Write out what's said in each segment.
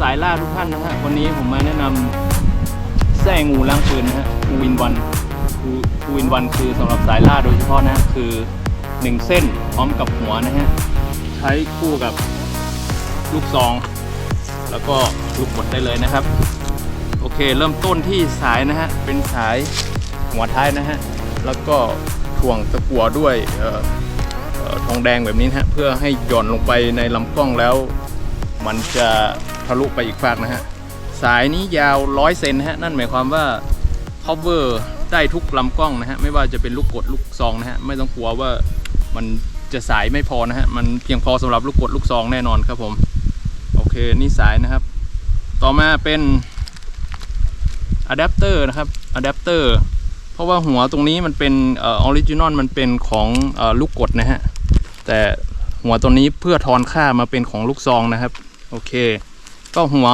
สายล่าทุกท่านนะฮะวันนี้ผมมาแนะนำแส้งูล้างปืนนะฮะทูอินวันทูอินวันคือสำหรับสายล่าโดยเฉพาะนะคือหนึ่งเส้นพร้อมกับหัวนะฮะใช้คู่กับลูกซอง แล้วก็ลูกกดได้เลยนะครับ โอเคเริ่มต้นที่สายนะฮะเป็นสายหัวท้ายนะฮะแล้วก็ถ่วงตะกั่วด้วยเอ่อเอ่อทองแดงแบบนี้นะฮะเพื่อให้หย่อนลงไปในลำกล้องแล้ว มันจะ ทะลุไปอีกฝากนะฮะ สายนี้ยาว 100 เซนนะฮะ นั่นหมายความว่า cover ได้ทุกลำกล้องนะฮะ ไม่ว่าจะเป็นลูกกดลูกซองนะฮะ ไม่ต้องกลัวว่ามันจะสายไม่พอนะฮะ มันเพียงพอสำหรับลูกกดลูกซองแน่นอนครับผม โอเค นี่สายนะครับ ต่อมาเป็นอะแดปเตอร์นะครับอะแดปเตอร์เพราะว่าหัวตรงนี้มันเป็นออริจินอลมันเป็นของอลูกกดนะฮะ แต่หัวตัวนี้เพื่อทอนค่ามาเป็นของลูกซองนะครับ โอเค ก็หัว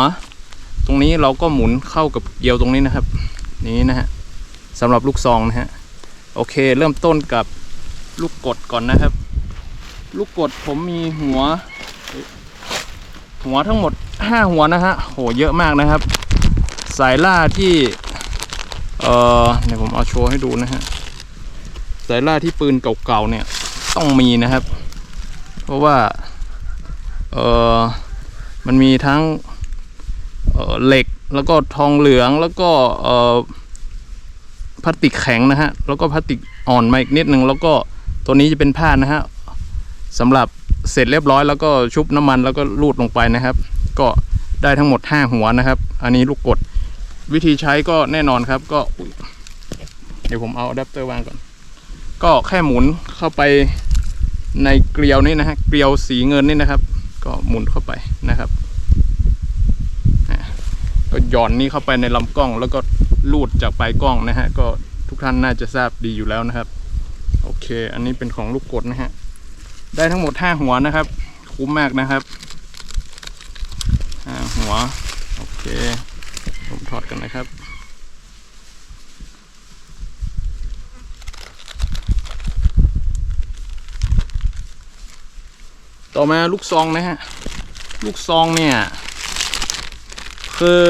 ตรงนี้เราก็หมุนเข้ากับเกลียวตรงนี้นะครับนี้นะฮะสำหรับลูกซองนะฮะโอเค เริ่มต้นกับลูกกดก่อนนะครับ ลูกกดผมมีหัว หัวทั้งหมด 5 หัวนะฮะโหเยอะมากนะครับ สายล่าที่เออเดี๋ยวผมเอาโชว์ให้ดูนะฮะสายล่าที่ปืนเก่าๆเนี่ยต้องมีนะครับ เพราะว่าเออมันมีทั้ง เหล็กแล้วก็ทองเหลืองแล้วก็พลาสติกแข็งนะฮะแล้วก็พลาสติกอ่อนมาอีกนิดนึงแล้วก็ตัวนี้จะเป็นผ้านะฮะสำหรับเสร็จเรียบร้อยแล้วก็ชุบน้ำมันแล้วก็รูดลงไปนะครับ ก็ได้ทั้งหมด 5 หัวนะครับ อันนี้ลูกกดวิธีใช้ก็แน่นอนครับ ก็เดี๋ยวผมเอาอะแดปเตอร์วางก่อน ก็แค่หมุนเข้าไปในเกลียวนี่นะฮะเกลียวสีเงินนี่นะครับ ก็หมุนเข้าไปนะครับ ก็หย่อนนี่เข้าไปในลำกล้อง แล้วก็ลูดจากปลายกล้องนะฮะ ก็ทุกท่านน่าจะทราบดีอยู่แล้วนะครับ โอเค อันนี้เป็นของลูกกดนะฮะ ได้ทั้งหมด5หัวนะครับ คุ้มมากนะครับห้าหัว โอเค ผมถอดกันนะครับต่อมาลูกซองนะฮะ ลูกซองเนี่ย คือ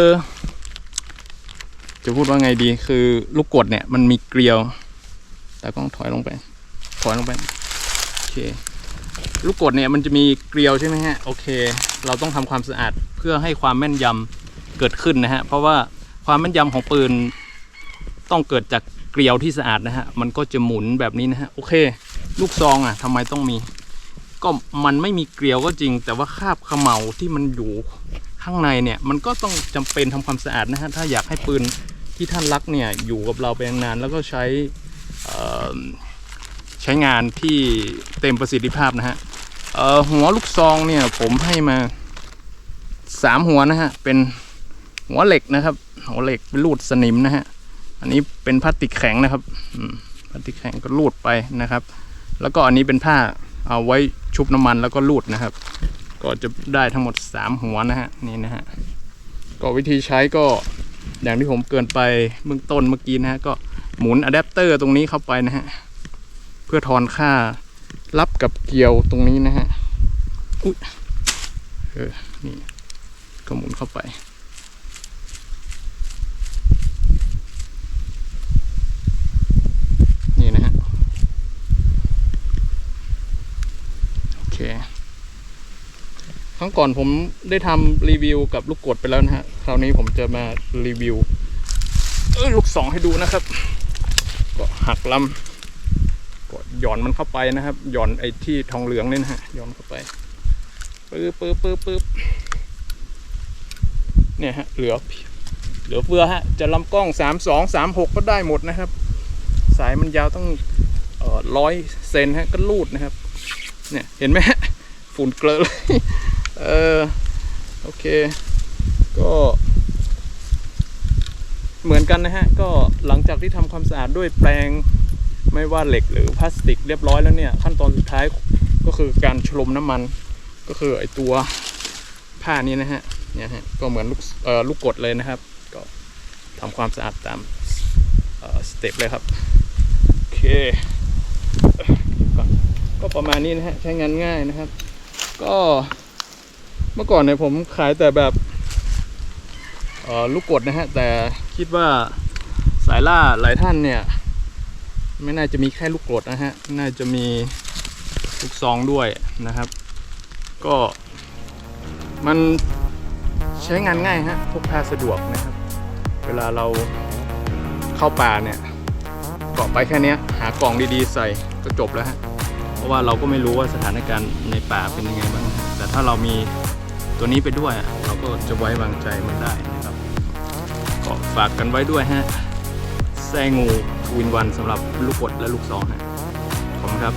จะพูดว่าไงดี คือลูกกดเนี่ยมันมีเกลียว แต่กล้องถอยลงไป ถอยลงไป โอเค ลูกกดเนี่ยมันจะมีเกลียวใช่ไหมฮะ โอเค เราต้องทำความสะอาดเพื่อให้ความแม่นยำเกิดขึ้นนะฮะ เพราะว่าความแม่นยำของปืนต้องเกิดจากเกลียวที่สะอาดนะฮะ มันก็จะหมุนแบบนี้นะฮะ โอเค ลูกซองอะทำไมต้องมี ก็มันไม่มีเกลียวก็จริง แต่ว่าคราบขม่าที่มันอยู่ ข้างในเนี่ยมันก็ต้องจำเป็นทำความสะอาดนะฮะถ้าอยากให้ปืนที่ท่านรักเนี่ยอยู่กับเราไปนานแล้วก็ใช้ใช้งานที่เต็มประสิทธิภาพนะฮะหัวลูกซองเนี่ยผมให้มาสามหัวนะฮะเป็นหัวเหล็กนะครับหัวเหล็กเป็นรูดสนิมนะฮะอันนี้เป็นพลาสติกแข็งนะครับพลาสติกแข็งก็รูดไปนะครับ แล้วก็อันนี้เป็นผ้าเอาไว้ชุบน้ำมันแล้วก็รูดนะครับ ก็จะได้ทั้งหมดสามหัวนะฮะนี่นะฮะก็วิธีใช้ก็อย่างที่ผมเกินไปเบื้องต้นเมื่อกี้นะฮะก็หมุนอะแดปเตอร์ตรงนี้เข้าไปนะฮะเพื่อทอนค่ารับกับเกลียวตรงนี้นะฮะอุ้ยเออนี่ก็หมุนเข้าไป นี่นะฮะ โอเค ค รั้งก่อนผมได้ทำรีวิวกับลูกกดไปแล้วนะฮะ คราวนี้ผมจะมารีวิวลูกสองให้ดูนะครับ ก็หักลำกดหย่อนมันเข้าไปนะครับ หย่อนไอ้ที่ทองเหลืองนี่นะฮะหย่อนเข้าไปปึ๊บปึ๊บปึ๊บปึ๊บเนี่ยฮะเหลือเหลือเฟือฮะ จะลำกล้องสามสองสามหกก็ได้หมดนะครับ สายมันยาวต้องร้อยเซนฮะก็รูดนะครับ เนี่ยเห็นไหมฮะฝุ่นเกลอะเลย เออโอเค ก็เหมือนกันนะฮะ ก็หลังจากที่ทำความสะอาดด้วยแปรงไม่ว่าเหล็กหรือพลาสติกเรียบร้อยแล้วเนี่ย ขั้นตอนสุดท้ายก็คือการชลมน้ำมัน ก็คือไอตัวผ้านี้นะฮะเนี่ยฮะก็เหมือนลูกเอ่อลูกกดเลยนะครับ ก็ทำความสะอาดตามเอ่อสเต็ปเลยครับโอเคก่อนก็ประมาณนี้นะฮะใช้งานง่ายนะครับ ก็ เมื่อก่อนเนี่ยผมขายแต่แบบลูกกดนะฮะ แต่คิดว่าสายล่าหลายท่านเนี่ย ไม่น่าจะมีแค่ลูกกรดนะฮะ น่าจะมีลูกซองด้วยนะครับ ก็มันใช้งานง่ายฮะพกพาสะดวกนะครับ เวลาเราเข้าป่าเนี่ยเกาะไปแค่นี้หากล่องดีๆ ใส่ก็จบแล้วฮะเพราะว่าเราก็ไม่รู้ว่าสถานการณ์ในป่าเป็นยังไงบ้างแต่ถ้าเรามี ตัวนี้ไปด้วยเราก็จะไว้วางใจมันได้นะครับก็ฝากกันไว้ด้วยฮะแซงูวินวันสำหรับลูกกดและลูกซองฮะขอบคุณครับ